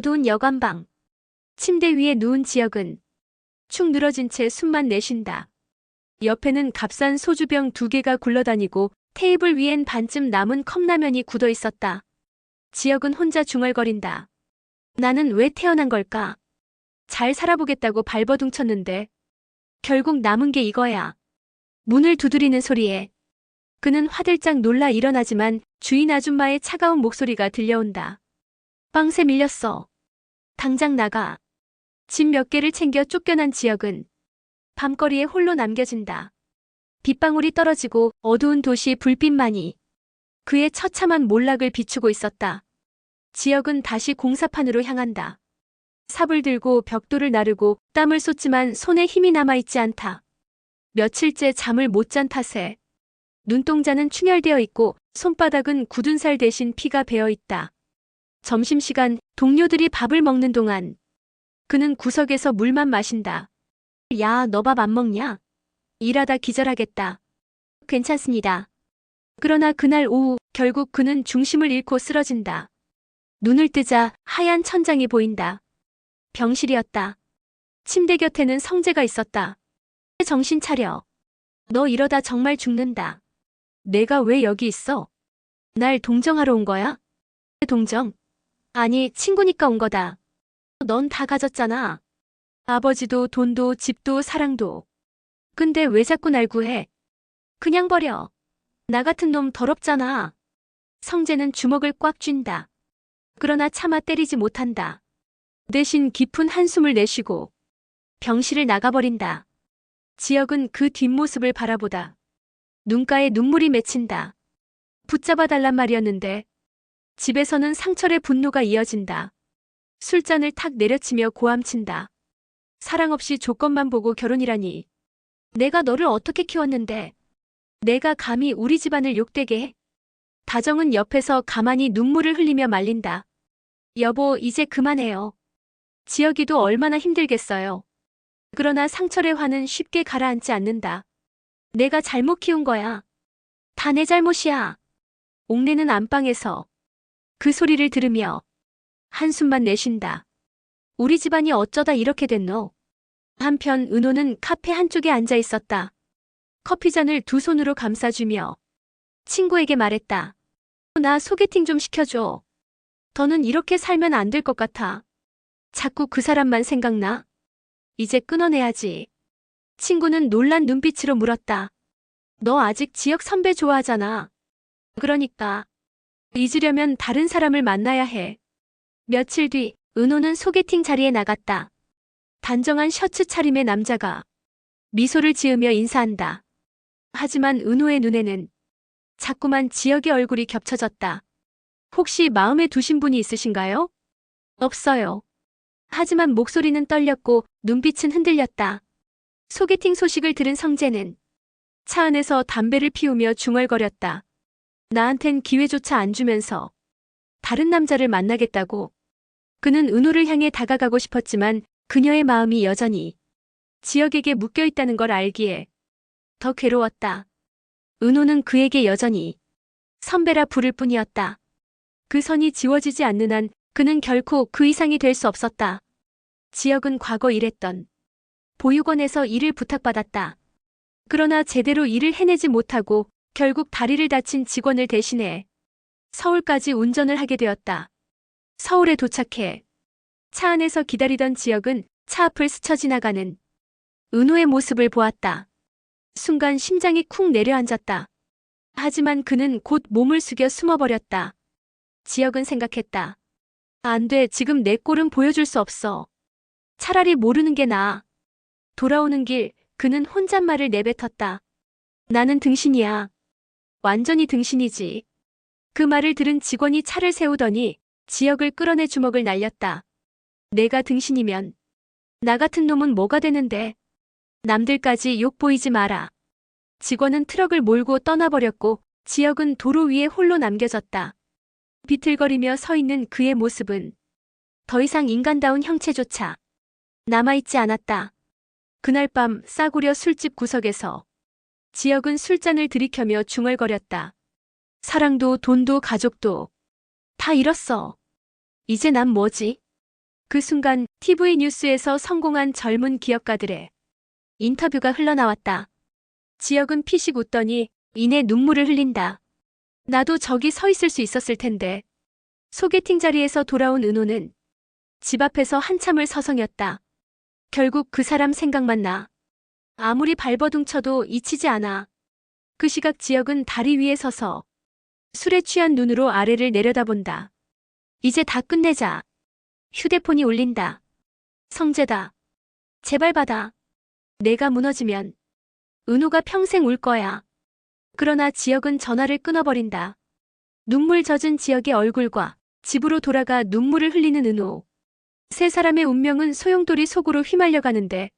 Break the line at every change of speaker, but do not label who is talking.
어두운 여관방. 침대 위에 누운 지역은 축 늘어진 채 숨만 내쉰다. 옆에는 값싼 소주병 두 개가 굴러다니고 테이블 위엔 반쯤 남은 컵라면이 굳어 있었다. 지역은 혼자 중얼거린다. 나는 왜 태어난 걸까? 잘 살아보겠다고 발버둥 쳤는데 결국 남은 게 이거야. 문을 두드리는 소리에 그는 화들짝 놀라 일어나지만 주인 아줌마의 차가운 목소리가 들려온다. 빵새 밀렸어. 당장 나가. 집 몇 개를 챙겨 쫓겨난 지역은 밤거리에 홀로 남겨진다. 빗방울이 떨어지고 어두운 도시 불빛만이 그의 처참한 몰락을 비추고 있었다. 지역은 다시 공사판으로 향한다. 삽을 들고 벽돌을 나르고 땀을 쏟지만 손에 힘이 남아있지 않다. 며칠째 잠을 못 잔 탓에 눈동자는 충혈되어 있고 손바닥은 굳은 살 대신 피가 배어 있다. 점심시간 동료들이 밥을 먹는 동안 그는 구석에서 물만 마신다. 야, 너 밥 안 먹냐? 일하다 기절하겠다. 괜찮습니다. 그러나 그날 오후 결국 그는 중심을 잃고 쓰러진다. 눈을 뜨자 하얀 천장이 보인다. 병실이었다. 침대 곁에는 성재가 있었다. 정신 차려. 너 이러다 정말 죽는다. 내가 왜 여기 있어? 날 동정하러 온 거야? 동정? 아니, 친구니까 온 거다. 넌 다 가졌잖아. 아버지도 돈도 집도 사랑도. 근데 왜 자꾸 날 구해? 그냥 버려. 나 같은 놈 더럽잖아. 성재는 주먹을 꽉 쥔다. 그러나 차마 때리지 못한다. 대신 깊은 한숨을 내쉬고 병실을 나가버린다. 지역은 그 뒷모습을 바라보다 눈가에 눈물이 맺힌다. 붙잡아 달란 말이었는데 집에서는 상철의 분노가 이어진다. 술잔을 탁 내려치며 고함친다. 사랑 없이 조건만 보고 결혼이라니. 내가 너를 어떻게 키웠는데. 내가 감히 우리 집안을 욕되게 해. 다정은 옆에서 가만히 눈물을 흘리며 말린다. 여보, 이제 그만해요. 지역이도 얼마나 힘들겠어요. 그러나 상철의 화는 쉽게 가라앉지 않는다. 내가 잘못 키운 거야. 다 내 잘못이야. 옥내는 안방에서 그 소리를 들으며 한숨만 내쉰다. 우리 집안이 어쩌다 이렇게 됐노? 한편 은호는 카페 한쪽에 앉아 있었다. 커피잔을 두 손으로 감싸주며 친구에게 말했다. 나 소개팅 좀 시켜줘. 더는 이렇게 살면 안 될 것 같아. 자꾸 그 사람만 생각나. 이제 끊어내야지. 친구는 놀란 눈빛으로 물었다. 너 아직 지역 선배 좋아하잖아. 그러니까. 잊으려면 다른 사람을 만나야 해. 며칠 뒤, 은호는 소개팅 자리에 나갔다. 단정한 셔츠 차림의 남자가 미소를 지으며 인사한다. 하지만 은호의 눈에는 자꾸만 지역의 얼굴이 겹쳐졌다. 혹시 마음에 두신 분이 있으신가요? 없어요. 하지만 목소리는 떨렸고 눈빛은 흔들렸다. 소개팅 소식을 들은 성재는 차 안에서 담배를 피우며 중얼거렸다. 나한텐 기회조차 안 주면서 다른 남자를 만나겠다고. 그는 은호를 향해 다가가고 싶었지만 그녀의 마음이 여전히 지역에게 묶여 있다는 걸 알기에 더 괴로웠다. 은호는 그에게 여전히 선배라 부를 뿐이었다. 그 선이 지워지지 않는 한 그는 결코 그 이상이 될 수 없었다. 지역은 과거 일했던 보육원에서 일을 부탁받았다. 그러나 제대로 일을 해내지 못하고 결국 다리를 다친 직원을 대신해 서울까지 운전을 하게 되었다. 서울에 도착해 차 안에서 기다리던 지역은 차 앞을 스쳐 지나가는 은호의 모습을 보았다. 순간 심장이 쿵 내려앉았다. 하지만 그는 곧 몸을 숙여 숨어버렸다. 지역은 생각했다. 안 돼, 지금 내 꼴은 보여줄 수 없어. 차라리 모르는 게 나아. 돌아오는 길, 그는 혼잣말을 내뱉었다. 나는 등신이야. 완전히 등신이지. 그 말을 들은 직원이 차를 세우더니 지역을 끌어내 주먹을 날렸다. 내가 등신이면 나 같은 놈은 뭐가 되는데. 남들까지 욕 보이지 마라. 직원은 트럭을 몰고 떠나버렸고 지역은 도로 위에 홀로 남겨졌다. 비틀거리며 서 있는 그의 모습은 더 이상 인간다운 형체조차 남아있지 않았다. 그날 밤 싸구려 술집 구석에서 지역은 술잔을 들이켜며 중얼거렸다. 사랑도 돈도 가족도 다 잃었어. 이제 난 뭐지? 그 순간 TV 뉴스에서 성공한 젊은 기업가들의 인터뷰가 흘러나왔다. 지역은 피식 웃더니 이내 눈물을 흘린다. 나도 저기 서 있을 수 있었을 텐데. 소개팅 자리에서 돌아온 은호는 집 앞에서 한참을 서성였다. 결국 그 사람 생각만 나. 아무리 발버둥 쳐도 잊히지 않아. 그 시각 지역은 다리 위에 서서 술에 취한 눈으로 아래를 내려다본다. 이제 다 끝내자. 휴대폰이 울린다. 성재다. 제발 받아. 내가 무너지면 은호가 평생 울 거야. 그러나 지역은 전화를 끊어버린다. 눈물 젖은 지역의 얼굴과 집으로 돌아가 눈물을 흘리는 은호. 세 사람의 운명은 소용돌이 속으로 휘말려 가는데